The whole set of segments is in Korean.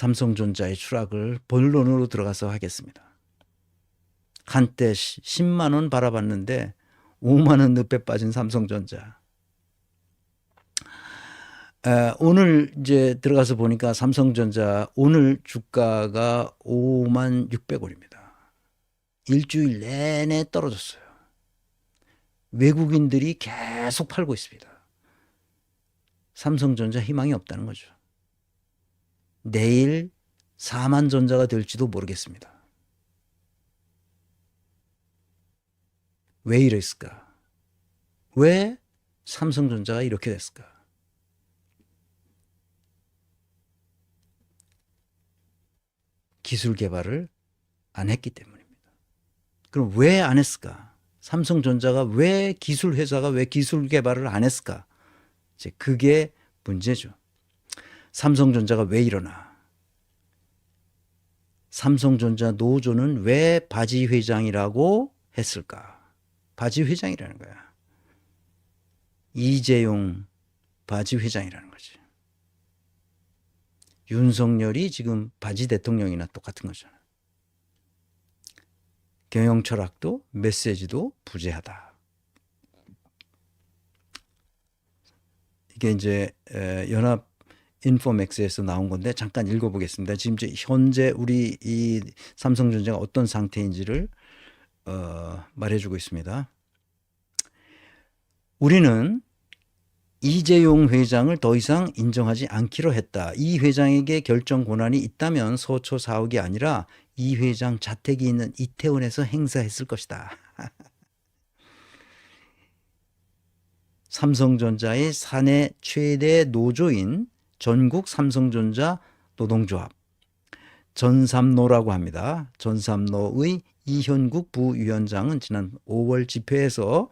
삼성전자의 추락을 본론으로 들어가서 하겠습니다. 한때 10만 원 바라봤는데 5만 원 늪에 빠진 삼성전자. 에, 오늘 이제 들어가서 보니까 삼성전자 오늘 주가가 5만 600원입니다. 일주일 내내 떨어졌어요. 외국인들이 계속 팔고 있습니다. 삼성전자 희망이 없다는 거죠. 내일 4만 전자가 될지도 모르겠습니다. 왜 이랬을까? 왜 삼성전자가 이렇게 됐을까? 기술 개발을 안 했기 때문입니다. 그럼 왜 안 했을까? 삼성전자가 왜 기술 회사가 왜 기술 개발을 안 했을까? 이제 그게 문제죠. 삼성전자가 왜 일어나? 삼성전자 노조는 왜 바지 회장이라고 했을까? 바지 회장이라는 거야. 이재용 바지 회장이라는 거지. 윤석열이 지금 바지 대통령이나 똑같은 거잖아. 경영 철학도 메시지도 부재하다. 이게 이제 에, 연합 인포맥스에서 나온 건데 잠깐 읽어보겠습니다. 지금 현재 우리 이 삼성전자가 어떤 상태인지를 어, 말해주고 있습니다. 우리는 이재용 회장을 더 이상 인정하지 않기로 했다. 이 회장에게 결정 권한이 있다면 서초 사옥이 아니라 이 회장 자택이 있는 이태원에서 행사했을 것이다. 삼성전자의 사내 최대 노조인 전국 삼성전자 노동조합 전삼노라고 합니다. 전삼노의 이현국 부위원장은 지난 5월 집회에서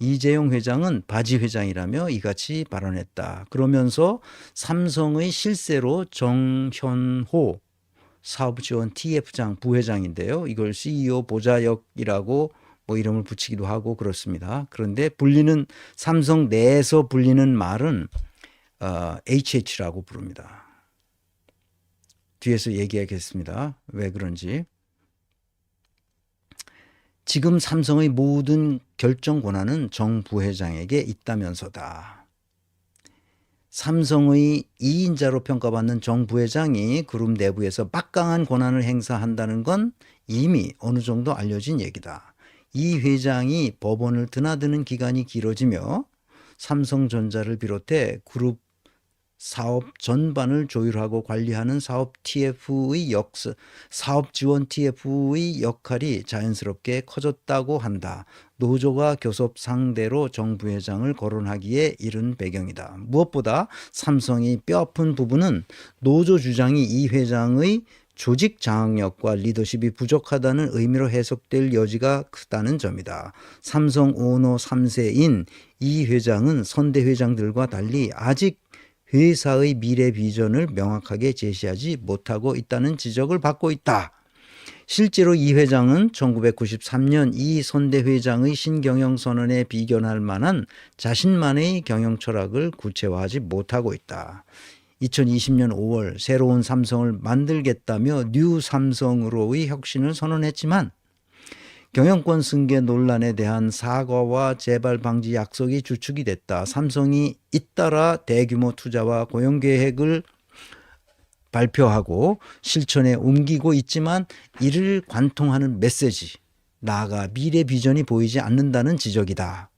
이재용 회장은 바지 회장이라며 이같이 발언했다. 그러면서 삼성의 실세로 정현호 사업지원 TF장 부회장인데요. 이걸 CEO 보좌역이라고 뭐 이름을 붙이기도 하고 그렇습니다. 그런데 불리는 삼성 내에서 불리는 말은 어, HH라고 부릅니다. 뒤에서 얘기하겠습니다. 왜 그런지. 지금 삼성의 모든 결정 권한은 정 부회장에게 있다면서다. 삼성의 2인자로 평가받는 정 부회장이 그룹 내부에서 막강한 권한을 행사한다는 건 이미 어느 정도 알려진 얘기다. 이 회장이 법원을 드나드는 기간이 길어지며 삼성전자를 비롯해 그룹 사업 전반을 조율하고 관리하는 사업 TF의 역사, 사업 지원 TF의 역할이 자연스럽게 커졌다고 한다. 노조가 교섭 상대로 정 부 회장을 거론하기에 이른 배경이다. 무엇보다 삼성이 뼈아픈 부분은 노조 주장이 이 회장의 조직 장악력과 리더십이 부족하다는 의미로 해석될 여지가 크다는 점이다. 삼성 오너 3세인 이 회장은 선대 회장들과 달리 아직 회사의 미래 비전을 명확하게 제시하지 못하고 있다는 지적을 받고 있다. 실제로 이 회장은 1993년 이 선대 회장의 신경영 선언에 비견할 만한 자신만의 경영 철학을 구체화하지 못하고 있다. 2020년 5월 새로운 삼성을 만들겠다며 뉴 삼성으로의 혁신을 선언했지만 경영권 승계 논란에 대한 사과와 재발 방지 약속이 주축이 됐다. 삼성이 잇따라 대규모 투자와 고용 계획을 발표하고 실천에 옮기고 있지만 이를 관통하는 메시지, 나아가 미래 비전이 보이지 않는다는 지적이다.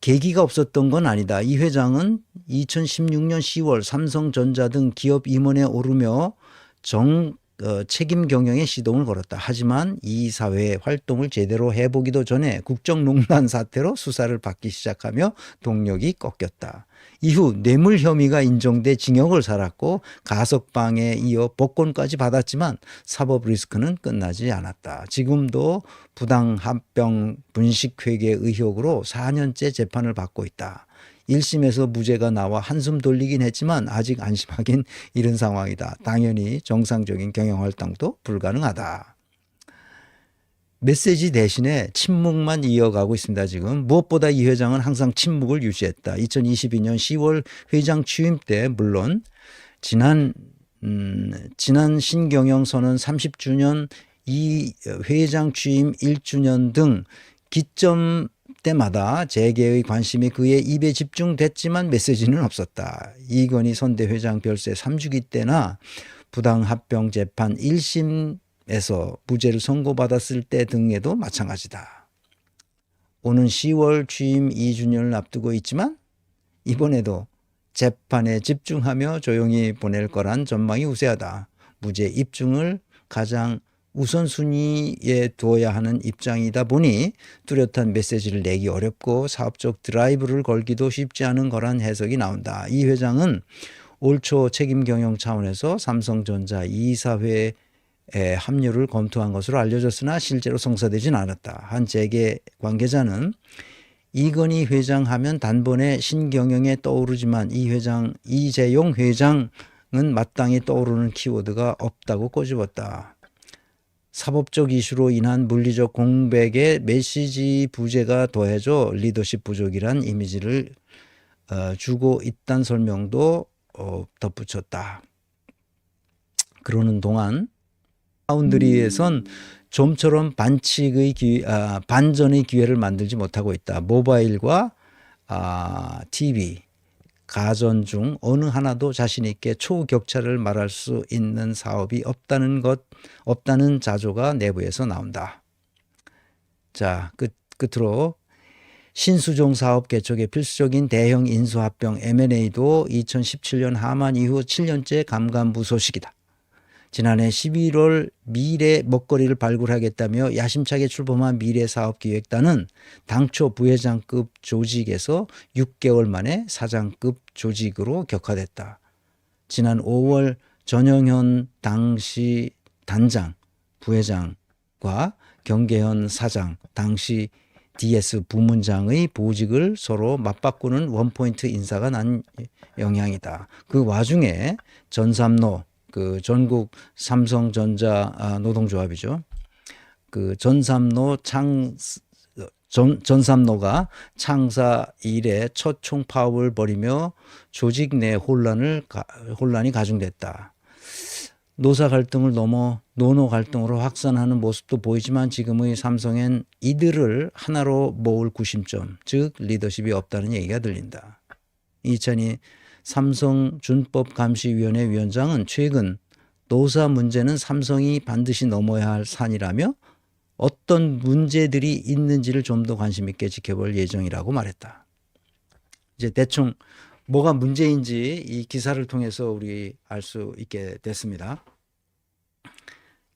계기가 없었던 건 아니다. 이 회장은 2016년 10월 삼성전자 등 기업 임원에 오르며 정 어, 책임 경영에 시동을 걸었다. 하지만 이 사회의 활동을 제대로 해보기도 전에 국정농단 사태로 수사를 받기 시작하며 동력이 꺾였다. 이후 뇌물 혐의가 인정돼 징역을 살았고 가석방에 이어 복권까지 받았지만 사법 리스크는 끝나지 않았다. 지금도 부당 합병 분식 회계 의혹으로 4년째 재판을 받고 있다. 1심에서 무죄가 나와 한숨 돌리긴 했지만 아직 안심하긴 이른 상황이다. 당연히 정상적인 경영 활동도 불가능하다. 메시지 대신에 침묵만 이어가고 있습니다. 지금 무엇보다 이 회장은 항상 침묵을 유지했다. 2022년 10월 회장 취임 때 물론 지난 음, 지난 신경영 선언 30주년 이 회장 취임 1주년 등 기점 때마다 재계의 관심이 그의 입에 집중됐지만 메시지는 없었다. 이건희 선대 회장 별세 3주기 때나 부당합병 재판 1심에서 무죄를 선고받았을 때 등에도 마찬가지다. 오는 10월 취임 2주년을 앞두고 있지만 이번에도 재판에 집중하며 조용히 보낼 거란 전망이 우세하다. 무죄 입증을 가장 우선순위에 두어야 하는 입장이다 보니 뚜렷한 메시지를 내기 어렵고 사업적 드라이브를 걸기도 쉽지 않은 거란 해석이 나온다. 이 회장은 올 초 책임 경영 차원에서 삼성전자 이사회에 합류를 검토한 것으로 알려졌으나 실제로 성사되진 않았다. 한 재계 관계자는 이건희 회장 하면 단번에 신경영에 떠오르지만 이 회장 이재용 회장은 마땅히 떠오르는 키워드가 없다고 꼬집었다. 사법적 이슈로 인한 물리적 공백에 메시지 부재가 더해져 리더십 부족이란 이미지를 어, 주고 있다는 설명도 어, 덧붙였다. 그러는 동안 파운드리에선 좀처럼 반칙의 기, 아, 반전의 기회를 만들지 못하고 있다. 모바일과 아, TV, 가전 중 어느 하나도 자신 있게 초격차를 말할 수 있는 사업이 없다는 것, 없다는 자조가 내부에서 나온다. 자, 끝, 끝으로 신수종 사업 개척에 필수적인 대형 인수합병 M&A도 2017년 하만 이후 7년째 감감부 소식이다. 지난해 11월 미래 먹거리를 발굴하겠다며 야심차게 출범한 미래 사업기획단은 당초 부회장급 조직에서 6개월 만에 사장급 조직으로 격화됐다. 지난 5월 전영현 당시 단장, 부회장과 경계현 사장, 당시 DS 부문장의 보직을 서로 맞바꾸는 원포인트 인사가 난 영향이다. 그 와중에 전삼로 그 전국 삼성전자 아, 노동조합이죠. 그 전삼로 창 전, 전삼로가 창사 이래 첫 총파업을 벌이며 조직 내 혼란을 혼란이 가중됐다. 노사 갈등을 넘어 노노 갈등으로 확산하는 모습도 보이지만 지금의 삼성엔 이들을 하나로 모을 구심점, 즉 리더십이 없다는 얘기가 들린다. 2002 삼성준법감시위원회 위원장은 최근 노사 문제는 삼성이 반드시 넘어야 할 산이라며 어떤 문제들이 있는지를 좀 더 관심 있게 지켜볼 예정이라고 말했다. 이제 대충 뭐가 문제인지 이 기사를 통해서 우리 알 수 있게 됐습니다.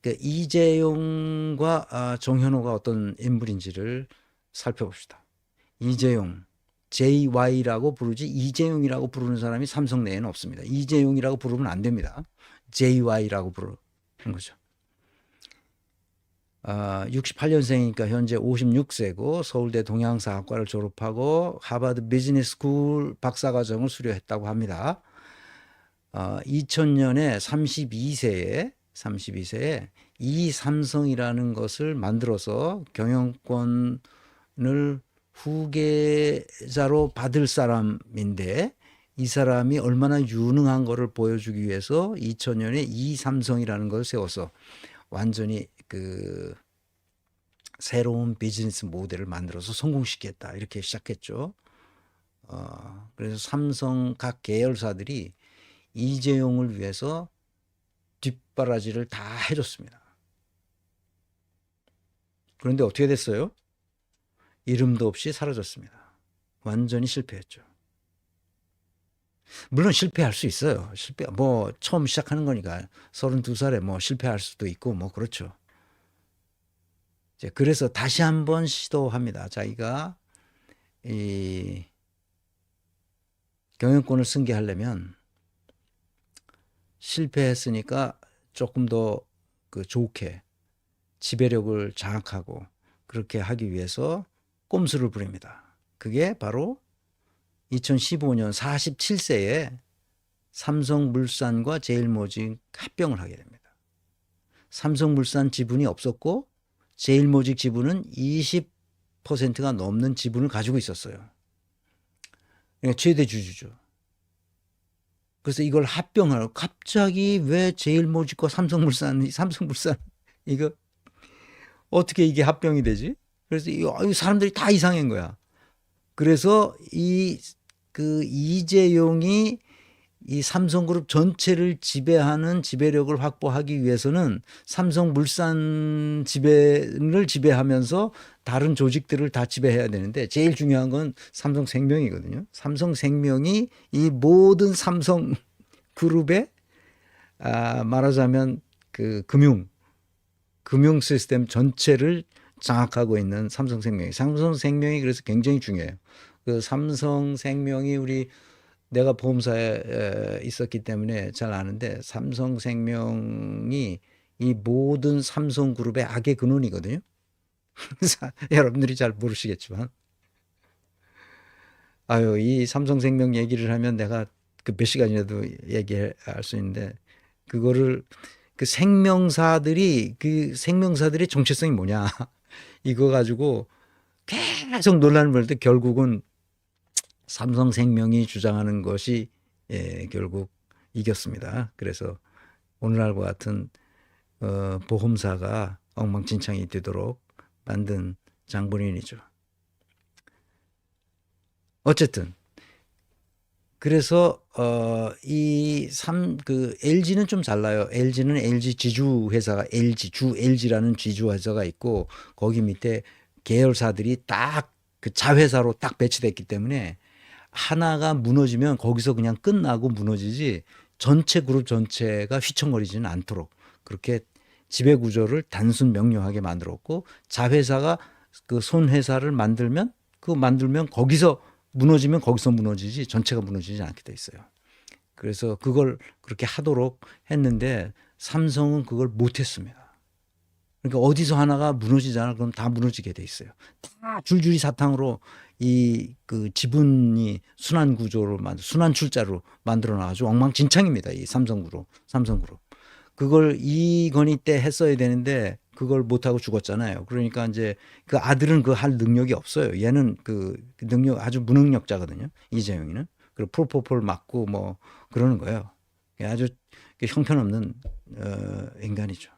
그 이재용과 아, 정현호가 어떤 인물인지를 살펴봅시다. 이재용, JY라고 부르지 이재용이라고 부르는 사람이 삼성 내에는 없습니다. 이재용이라고 부르면 안 됩니다. JY라고 부르는 거죠. 아, 68년생이니까 현재 56세고 서울대 동양사학과를 졸업하고 하버드 비즈니스 스쿨 박사과정을 수료했다고 합니다. 아, 2000년에 32세에 32세에 이 삼성이라는 것을 만들어서 경영권을 후계자로 받을 사람인데 이 사람이 얼마나 유능한 것을 보여주기 위해서 2000년에 이 삼성이라는 것을 세워서 완전히 그 새로운 비즈니스 모델을 만들어서 성공시켰다 이렇게 시작했죠. 어, 그래서 삼성 각 계열사들이 이재용을 위해서 뒷바라지를 다 해줬습니다. 그런데 어떻게 됐어요? 이름도 없이 사라졌습니다. 완전히 실패했죠. 물론 실패할 수 있어요. 실패 뭐 처음 시작하는 거니까 32살에 뭐 실패할 수도 있고 뭐 그렇죠. 이제 그래서 다시 한번 시도합니다. 자기가 이 경영권을 승계하려면 실패했으니까 조금 더 그 좋게 지배력을 장악하고 그렇게 하기 위해서 꼼수를 부립니다. 그게 바로 2015년 47세에 삼성물산과 제일모직 합병을 하게 됩니다. 삼성물산 지분이 없었고 제일모직 지분은 20%가 넘는 지분을 가지고 있었어요. 그러니까 최대 주주죠. 그래서 이걸 합병하고 갑자기 왜 제일모직과 삼성물산, 삼성물산 이거 어떻게 이게 합병이 되지? 그래서 이 아유, 사람들이 다 이상한 거야. 그래서 이 그 이재용이 이 삼성그룹 전체를 지배하는 지배력을 확보하기 위해서는 삼성물산 지배를 지배하면서 다른 조직들을 다 지배해야 되는데 제일 중요한 건 삼성생명이거든요. 삼성생명이 이 모든 삼성 그룹의 아 말하자면 그 금융 금융 시스템 전체를 장악하고 있는 삼성생명이 삼성생명이 그래서 굉장히 중요해요. 그 삼성생명이 우리 내가 보험사에 에, 있었기 때문에 잘 아는데 삼성생명이 이 모든 삼성그룹의 악의 근원이거든요. 여러분들이 잘 모르시겠지만 아유 이 삼성생명 얘기를 하면 내가 그 몇 시간이라도 얘기할 수 있는데 그거를 그 생명사들이 그 생명사들의 정체성이 뭐냐 이거 가지고 계속 논란을 벌일 때 결국은 삼성생명이 주장하는 것이 예, 결국 이겼습니다. 그래서 오늘날과 같은 어, 보험사가 엉망진창이 되도록 만든 장본인이죠. 어쨌든 그래서 어, 이 삼 그 LG는 좀 달라요. LG는 LG 지주 회사가 LG 주 LG라는 지주 회사가 있고 거기 밑에 계열사들이 딱 그 자회사로 딱 배치됐기 때문에 하나가 무너지면 거기서 그냥 끝나고 무너지지 전체 그룹 전체가 휘청거리지는 않도록 그렇게 지배 구조를 단순 명료하게 만들었고 자회사가 그 손회사를 만들면 그 만들면 거기서 무너지면 거기서 무너지지 전체가 무너지지 않게 돼 있어요. 그래서 그걸 그렇게 하도록 했는데 삼성은 그걸 못했습니다. 그러니까 어디서 하나가 무너지잖아. 그럼 다 무너지게 돼 있어요. 다 줄줄이 사탕으로 이 그 지분이 순환 구조로 만 순환 출자로 만들어 놔가지고 엉망진창입니다. 이 삼성그룹, 삼성그룹. 그걸 이건희 때 했어야 되는데 그걸 못하고 죽었잖아요. 그러니까 이제 그 아들은 그 할 능력이 없어요. 얘는 그 능력 아주 무능력자거든요. 이재용이는. 그리고 프로포폴 맞고 뭐 그러는 거예요. 아주 형편없는 어, 인간이죠.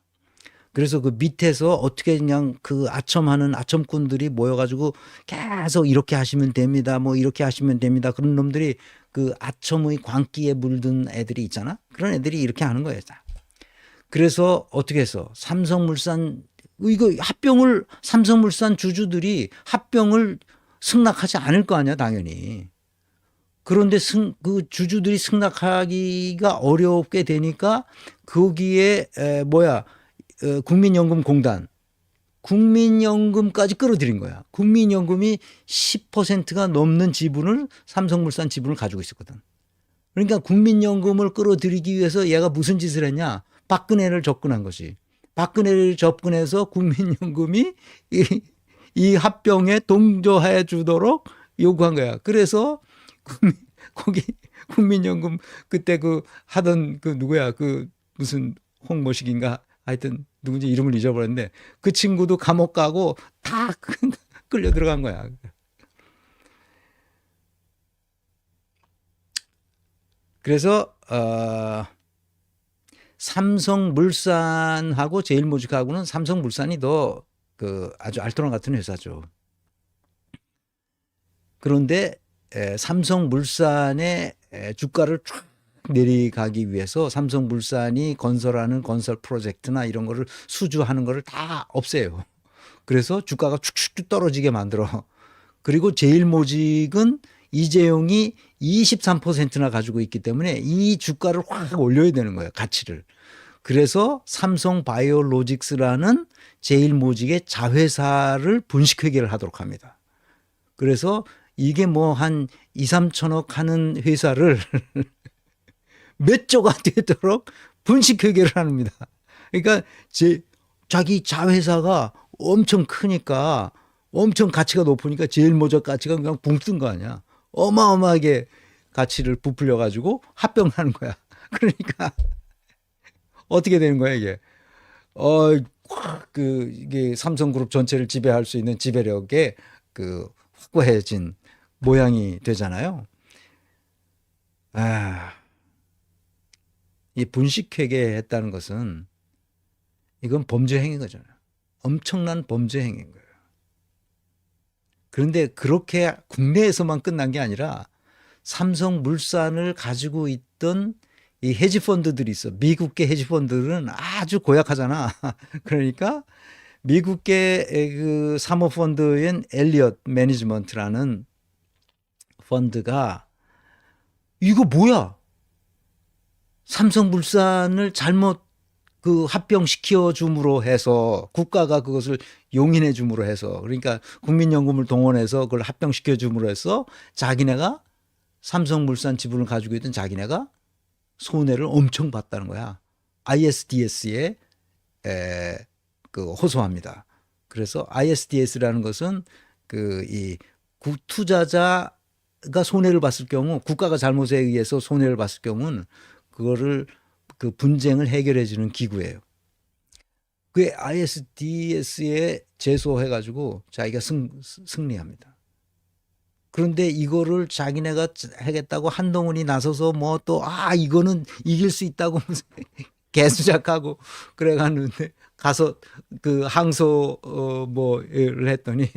그래서 그 밑에서 어떻게 그냥 그 아첨하는 아첨꾼들이 모여가지고 계속 이렇게 하시면 됩니다. 뭐 이렇게 하시면 됩니다. 그런 놈들이 그 아첨의 광기에 물든 애들이 있잖아. 그런 애들이 이렇게 하는 거예요. 그래서 어떻게 해서 삼성물산 이거 합병을 삼성물산 주주들이 합병을 승낙하지 않을 거 아니야 당연히. 그런데 승, 그 주주들이 승낙하기가 어렵게 되니까 거기에 에, 뭐야 어, 국민연금공단 국민연금까지 끌어들인 거야. 국민연금이 10%가 넘는 지분을 삼성물산 지분을 가지고 있었거든. 그러니까 국민연금을 끌어들이기 위해서 얘가 무슨 짓을 했냐? 박근혜를 접근한 것이. 박근혜를 접근해서 국민연금이 이, 이 합병에 동조해 주도록 요구한 거야. 그래서 국민, 거기 국민연금 그때 그 하던 그 누구야 그 무슨 홍모식인가 하여튼 누군지 이름을 잊어버렸는데 그 친구도 감옥 가고 다 끌려 들어간 거야. 그래서 어, 삼성물산하고 제일모직하고는 삼성물산이 더 그 아주 알토란 같은 회사죠. 그런데 에, 삼성물산의 에, 주가를 쫙 내려가기 위해서 삼성물산이 건설하는 건설 프로젝트나 이런 거를 수주하는 거를 다 없애요. 그래서 주가가 축축 떨어지게 만들어. 그리고 제일모직은 이재용이 23%나 가지고 있기 때문에 이 주가를 확 올려야 되는 거예요. 가치를. 그래서 삼성 바이오로직스라는 제일모직의 자회사를 분식회계를 하도록 합니다. 그래서 이게 뭐 한 2, 3천억 하는 회사를 몇 조가 되도록 분식회계를 합니다. 그러니까 제 자기 자회사가 엄청 크니까 엄청 가치가 높으니까 제일 모적 가치가 그냥 붕 뜬 거 아니야. 어마어마하게 가치를 부풀려 가지고 합병하는 거야. 그러니까 어떻게 되는 거야 이게? 어, 그 이게 삼성그룹 전체를 지배할 수 있는 지배력에 그 확고해진 모양이 되잖아요. 아, 이 분식회계 했다는 것은 이건 범죄 행위인 거잖아요. 엄청난 범죄 행위인 거예요. 그런데 그렇게 국내에서만 끝난 게 아니라 삼성 물산을 가지고 있던 이 헤지펀드들이 있어. 미국계 헤지펀드들은 아주 고약하잖아. 그러니까 미국계 그 사모펀드인 엘리엇 매니지먼트라는 펀드가 이거 뭐야? 삼성물산을 잘못 그 합병시켜 줌으로 해서 국가가 그것을 용인해 줌으로 해서 그러니까 국민연금을 동원해서 그걸 합병시켜 줌으로 해서 자기네가 삼성물산 지분을 가지고 있던 자기네가 손해를 엄청 봤다는 거야. ISDS에 에, 그 호소합니다. 그래서 ISDS라는 것은 그 이 투자자가 손해를 봤을 경우 국가가 잘못에 의해서 손해를 봤을 경우는 그거를 그 분쟁을 해결해 주는 기구예요. 그 ISDS에 제소해 가지고 자기가 승, 승리합니다. 그런데 이거를 자기네가 하겠다고 한동훈이 나서서 뭐 또 아 이거는 이길 수 있다고 개수작하고 그래 갔는데 가서 그 항소 어 뭐를 했더니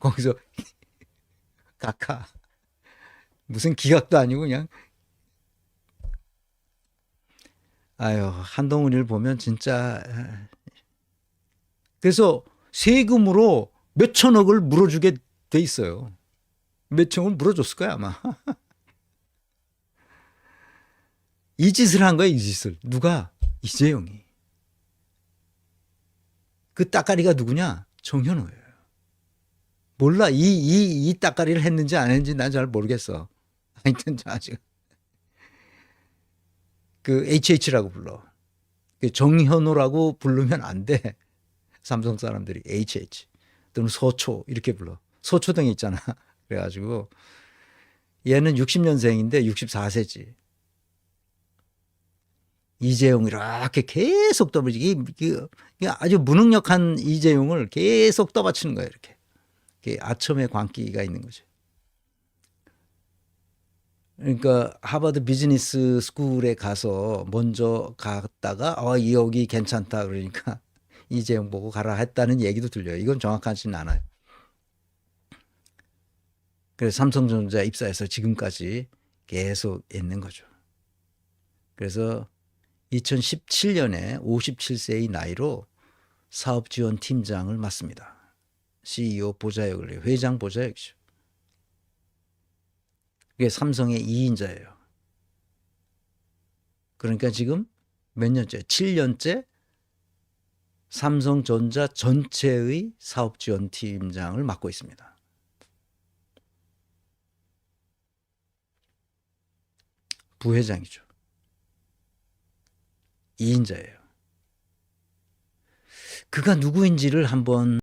거기서 각하 무슨 기각도 아니고 그냥 아유 한동훈이를 보면 진짜 그래서 세금으로 몇 천억을 물어주게 돼 있어요. 몇 천억을 물어줬을 거야 아마. 이 짓을 한 거야 이 짓을 누가 이재용이. 그 따까리가 누구냐 정현호예요. 몰라 이 이이 따까리를 했는지 안 했는지 난 잘 모르겠어. 하여튼 아직 그 HH라고 불러. 그 정현호라고 부르면 안 돼. 삼성 사람들이 HH 또는 서초 이렇게 불러. 서초동에 있잖아. 그래가지고 얘는 60년생인데 64세지. 이재용 이렇게 계속 떠받치기 아주 무능력한 이재용을 계속 떠받치는 거야 이렇게. 아첨의 광기가 있는 거죠. 그러니까 하버드 비즈니스 스쿨에 가서 먼저 갔다가 어 여기 괜찮다 그러니까 이재용 보고 가라 했다는 얘기도 들려요. 이건 정확하지는 않아요. 그래서 삼성전자 입사해서 지금까지 계속 있는 거죠. 그래서 2017년에 57세의 나이로 사업지원 팀장을 맡습니다. CEO 보좌역을. 회장 보좌역이죠. 그게 삼성의 2인자예요. 그러니까 지금 몇 년째? 7년째 삼성전자 전체의 사업 지원 팀장을 맡고 있습니다. 부회장이죠. 2인자예요. 그가 누구인지를 한번